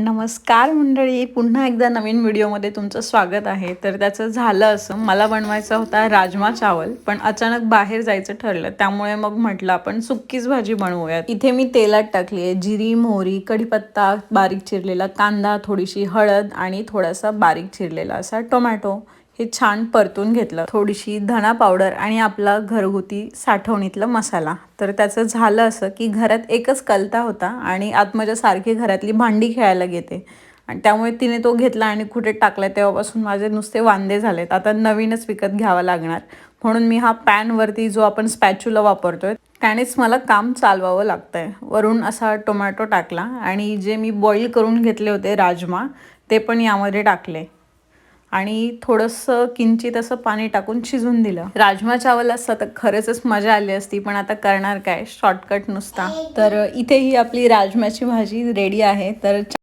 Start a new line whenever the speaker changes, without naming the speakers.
नमस्कार मंडळी पुन्हा एकदा नवीन व्हिडिओमध्ये तुमचं स्वागत आहे. तर त्याचं झालं असं मला बनवायचा होता राजमा चावल पण अचानक बाहेर जायचं ठरलं. त्यामुळे मग म्हटलं आपण सुक्कीच भाजी बनवूयात. इथे मी तेलात टाकली आहे जिरी मोहरी कढीपत्ता बारीक चिरलेला कांदा थोडीशी हळद आणि थोडासा बारीक चिरलेला असा टोमॅटो. हे छान परतून घेतलं. थोडीशी धना पावडर आणि आपला घरगुती साठवणीतला मसाला. तर त्याचं झालं असं की घरात एकच कलता होता आणि आत्मजा सारखी घरातली भांडी खेळायला घेते आणि त्यामुळे तिने तो घेतला आणि कुठे टाकला तेव्हापासून माझे नुसते वांदे झालेत. आता नवीनच विकत घ्यावा लागणार. म्हणून मी हा पॅनवरती जो आपण स्पॅच्युला वापरतोय त्यानेच मला काम चालवावं लागतंय. वरून असा टोमॅटो टाकला आणि जे मी बॉईल करून घेतले होते राजमा ते पण यामध्ये टाकले. आणि थोडंसं किंचित असं पाणी टाकून शिजून दिलं. राजमा चावल असतं तर खरंच मजा आली असती पण आता करणार काय? शॉर्टकट नुसता. तर इथे ही आपली राजमाची भाजी रेडी आहे. तर